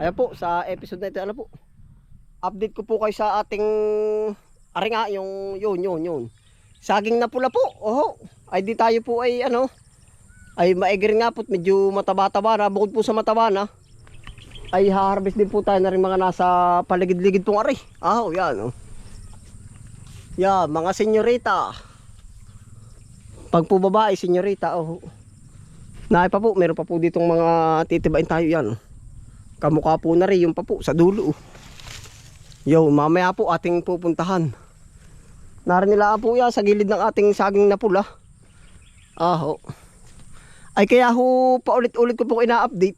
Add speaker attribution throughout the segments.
Speaker 1: Ayan po, sa episode na ito, ano po, update ko po kayo sa ating, ari nga, yung, yun, yun, yun. Saging na pula po, oho, ay di tayo po ay, ano, ay maigir nga po, medyo mataba-taba na, bukod po sa mataba na, ay harvest din po tayo na rin mga nasa paligid-ligid pong ari. Ah, oh, yan, oh. Yan, mga senyorita. Pag po babae, senyorita, oh. Naay pa po, meron pa po ditong mga titibain tayo yan. Kamukha po na rin yung pa po sa dulo. Yo, mamaya po ating pupuntahan. Narin nila po yan sa gilid ng ating saging na pula. Ah, ho. Ay kaya ho, paulit-ulit ko po ina-update.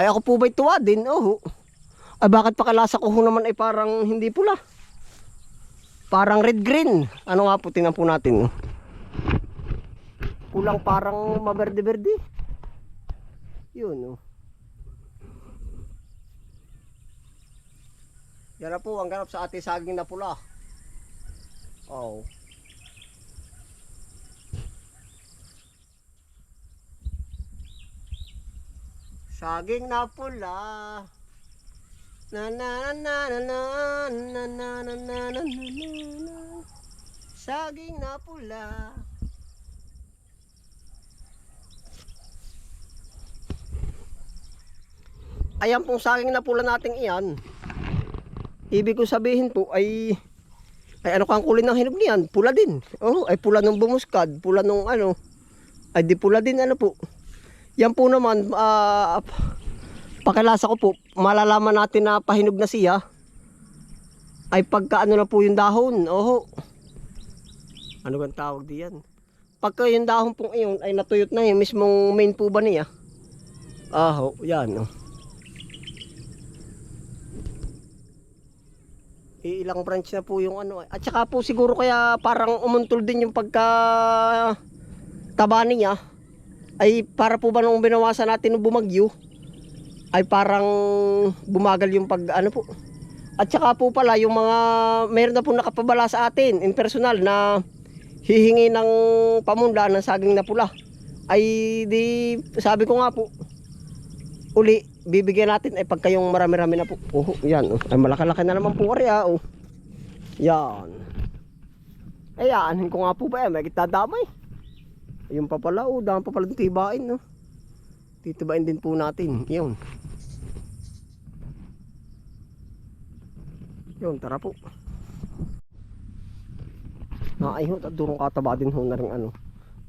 Speaker 1: Ay ako po ba'y tuwa din? Oh. Ay bakit pakalasa ko ho naman ay parang hindi pula? Parang red-green. Ano nga po, tingnan po natin. Kulang parang maberde-berde. Yun, oh. Yan na po ang ganap sa ating saging na pula. Oh. Saging na pula. Na na na na na na na na na na na Saging na pula. Ayan pong saging na pula nating iyan. Ibig ko sabihin po ay ay ano kang kulay ng hinog niyan? Pula din. Oh, ay pula nung bumuskad, pula nung ano. Ay di pula din ano po. Yan po naman ah pakilasa ko po, malalaman natin na pahinog na siya. Ay pagka ano na po yung dahon. Oho. Ano bang tawag diyan? Pagka yung dahon pong iyon ay natuyot na yung mismong main po ba niya? Aho, yan oh. Ilang branch na po yung ano. At saka po siguro kaya parang umuntol din yung pagka taba niya. Ay para po ba nung binawasan natin nung bumagyo ay parang bumagal yung pag ano po. At saka po pala yung mga meron na po nakapabala sa atin in personal na hihingi ng pamunda ng saging na pula. Ay di sabi ko nga po uli bibigyan natin ay pagka yung marami-rami na po. Oh, yan. Oh. Ay malaki-laki na naman po ari ah. Oh. Yan. Ayan, ko nga po ba yan, may kitadamay. Ayun pa pala, oh, dami pa pala tibain, no. Titibain din po natin, yun. Yun, tara po. Na ay ho, durong kataba din ho na rin ano.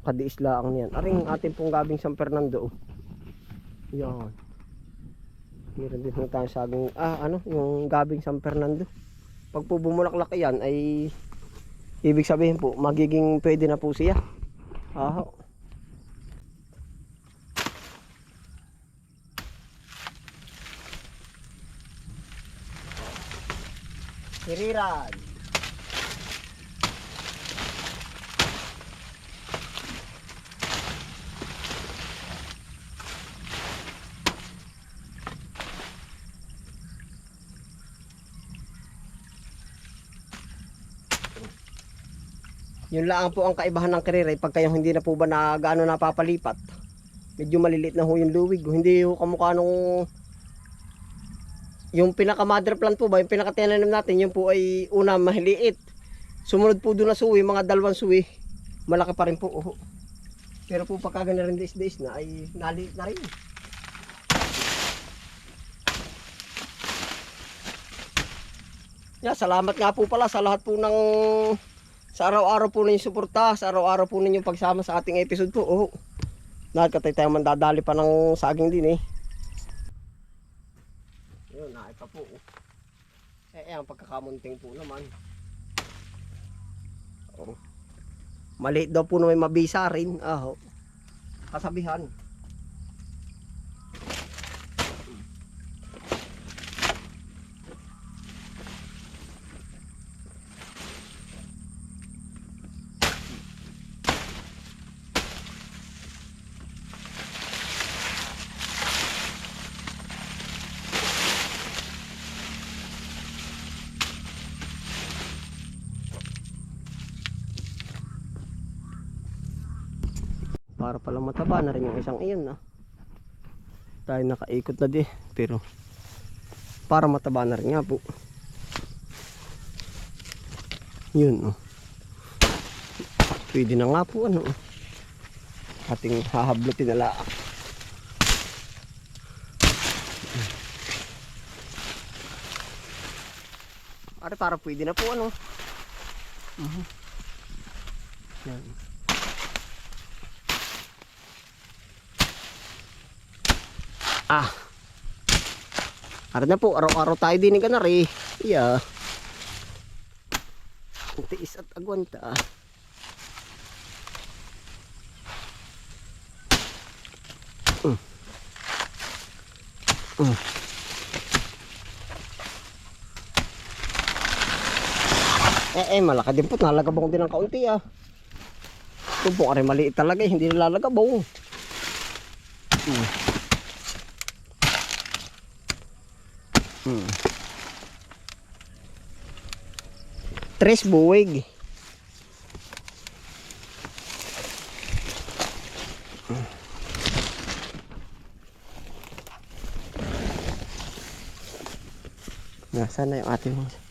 Speaker 1: Kadiis lang yan. Aring ating pong gabing San Fernando. oh. Yan. Meron din ho tayo saging, ah ano, yung gabing San Fernando. Pag po bumulaklak yan ay ibig sabihin po magiging pwede na po siya. Aho. Hiriran. Yun lang po ang kaibahan ng kariray pagka yung hindi na po ba na gaano napapalipat. Medyo maliliit na ho yung luwig. Hindi ho kamukha nung yung pinaka mother plant po ba, yung pinaka tinanim natin, yun po ay una mahiliit. Sumunod po doon na suwi, mga dalawang suwi, malaki pa rin po. Oh. Pero po pagka ganun rin days na ay naliit na rin. Yeah, salamat nga po pala sa lahat po ng sa araw-araw po ninyong suporta, sa araw-araw po ninyong pagsama sa ating episode po. Oh. Nagkatay tayo mandadali pa ng saging din eh. Yun, naay pa po. Eh, eh, ang pagkakamunting po naman. Oh. Maliit daw po na may mabisa rin. Ah, oh. Kasabihan. Para pala mataba na rin yung isang iyon na. Tayo nakaikot na di. Pero Para mataba na rin nga po. Yun, oh. Pwede na nga po, ano. oh. Ating hahablutin na laang. Are, para pwede na po, ano. Mhm. Yan. Ah. Ara na po, araw-araw tayo din ka na rin. Yeah. Ang tiis at agwanta. Mm. Mm. Eh, eh, malaki din po. Nalagabong din ng kaunti ah. Ito po, maliit talaga eh. Hindi nalalagabong. Mm. Hmm. Tres buwig. Nasaan na yung ating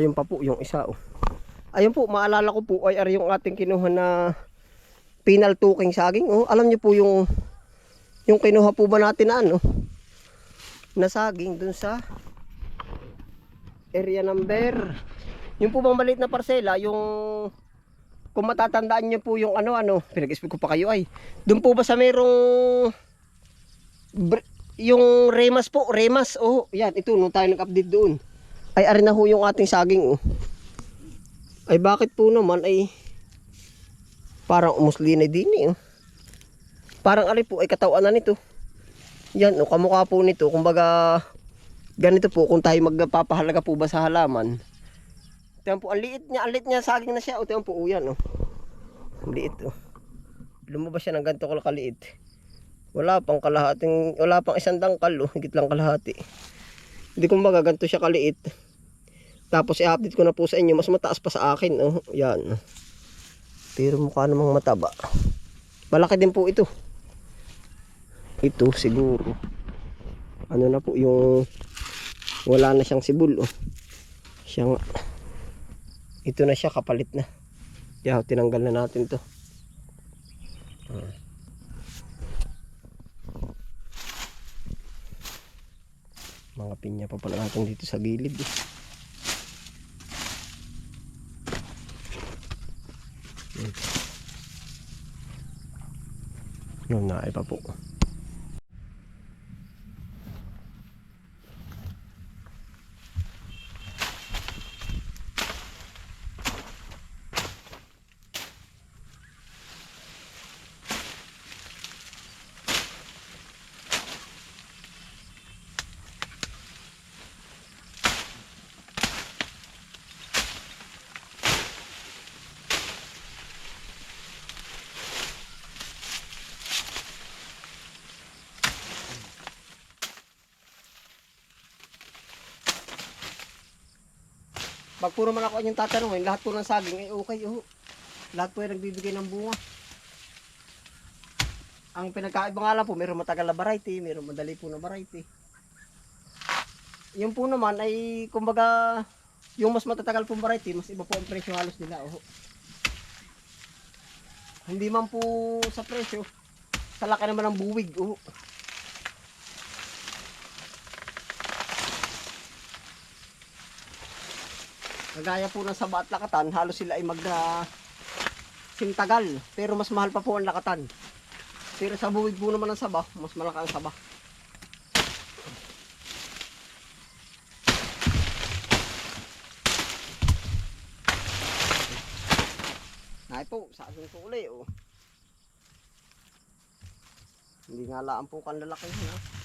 Speaker 1: Ayun pa po yung isa oh. Ayun po, maalala ko po ay ari yung ating kinuha na penal tuking saging oh. Alam niyo po yung yung kinuha po ba natin na ano na saging dun sa area number. Yung po bang maliit na parsela, yung kung matatandaan niyo po yung ano ano, pinag-explain ko pa kayo ay. Doon po ba sa merong yung remas po, remas. Oh, yan, ito nung tayo nag-update doon. Ay, ari na ho yung ating saging, oh. Ay, bakit po naman, ay, parang umuslina din, eh, oh. Parang ari po, ay katawan na nito. Yan, oh, kamukha po nito. Kumbaga, ganito po, kung tayo magpapahalaga po ba sa halaman. Ito po, ang liit niya, ang liit niya, saging na siya. O, ito po, oh, yan, oh. Ang liit, oh. Lumabas siya ng ganito kaliit. Wala pang kalahating, wala pang isang dangkal, oh. Higit lang kalahati. Hindi ko magaganto siya kaliit. Tapos i-update ko na po sa inyo. Mas mataas pa sa akin. Oh. Yan. Pero mukha namang mataba. Malaki din po ito. Ito siguro. Ano na po yung wala na siyang sibul. Oh. Siya nga. Ito na siya kapalit na. Kaya tinanggal na natin to. Ah. Mga pinya pa pala natin dito sa gilid. Eh. Hmm. Yun na, iba po. Pag puro man ako yung tatanungin, lahat po ng saging ay okay. Oh. Lahat po ay nagbibigay ng bunga. Ang pinagkaiba nga lang po, mayroong matagal na variety, mayroong madali po na variety. Yung po naman ay, kumbaga, yung mas matatagal pong variety, mas iba po ang presyo halos nila. Oh. Hindi man po sa presyo, sa laki naman ng buwig. Oh. Kagaya po ng saba at lakatan, halos sila ay mag ah, sintagal. Pero mas mahal pa po ang lakatan. Pero sa buwig po naman ng saba, mas malaki ang saba. Nay po, sa asin ko uli oh. Hindi nga laan po kan lalaki na.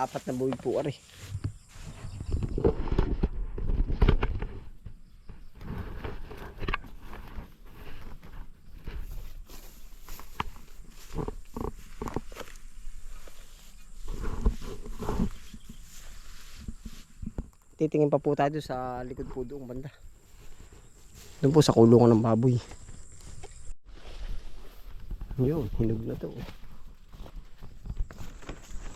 Speaker 1: Paapat na buwig po ari. Titingin pa po tayo sa likod po doong banda. Doon po sa kulungan ng baboy. Yun, hinog na to.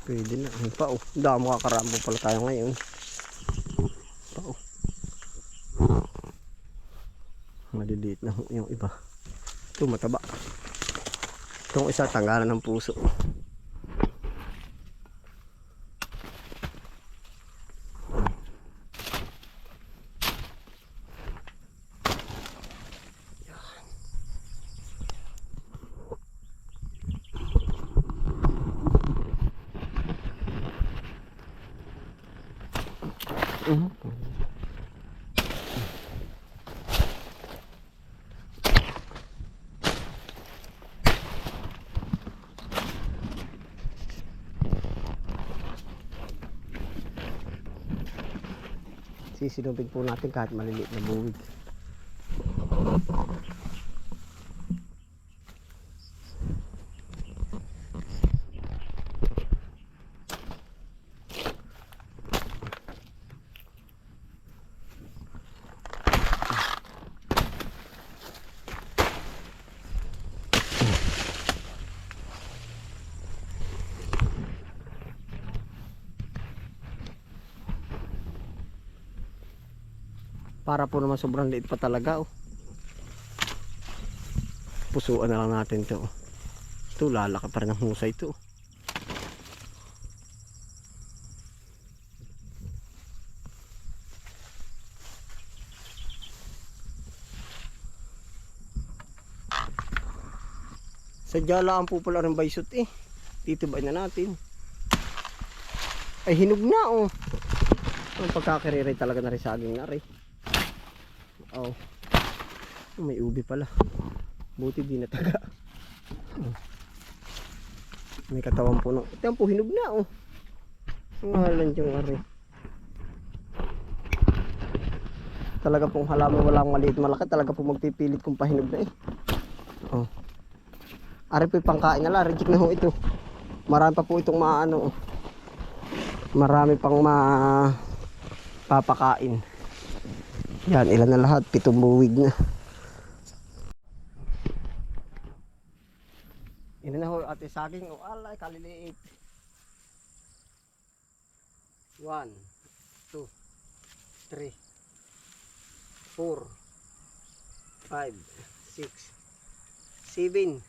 Speaker 1: Pwede na. Ayun pa oh. Dami makakarambo pala tayo ngayon. Pa oh. Maliliit na yung iba. Ito mataba. Itong isa tanggalan ng puso. Mhm. Sisinubig po natin kahit maliliit na buwig. Para po naman sobrang liit pa talaga oh. Pusuan na lang natin to. oh. Ito lalaki pa rin ang husay ito. oh. Sadya lang po pala rin baysot eh. Titibay na natin. Ay hinog na oh. Ang pagkakariray talaga na rin sa aging na rin. Oh. May ubi pala. Buti di nataga. May katawan po no. Ito po hinog na oh. Ang halan yung ari. Talaga pong halaman walang maliit malaki. Talaga po magpipilit kung pahinog na eh. Oh. Ari po pangkain na lang. Na ho ito. Marami pa po itong maano. oh. Marami pang ma papakain. Yan, ilan na lahat? Pitong buwig na. Ina na ho, ate saging. O, alay, kaliliit. One, two, three, four, five, six, seven.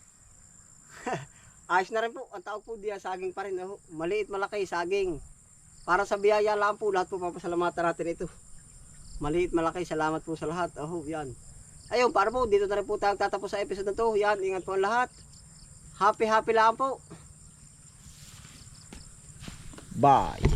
Speaker 1: Ayos na rin po. Ang tawag po diya, saging pa rin. Oh. Maliit, malaki, saging. Para sa biyaya lang po, lahat po papasalamatan natin ito. Maliit, malaki, salamat po sa lahat. Oh, yan. Ayun, para po, dito na rin po tayo tatapos sa episode na to. Yan, ingat po ang lahat. Happy, happy lang po. Bye.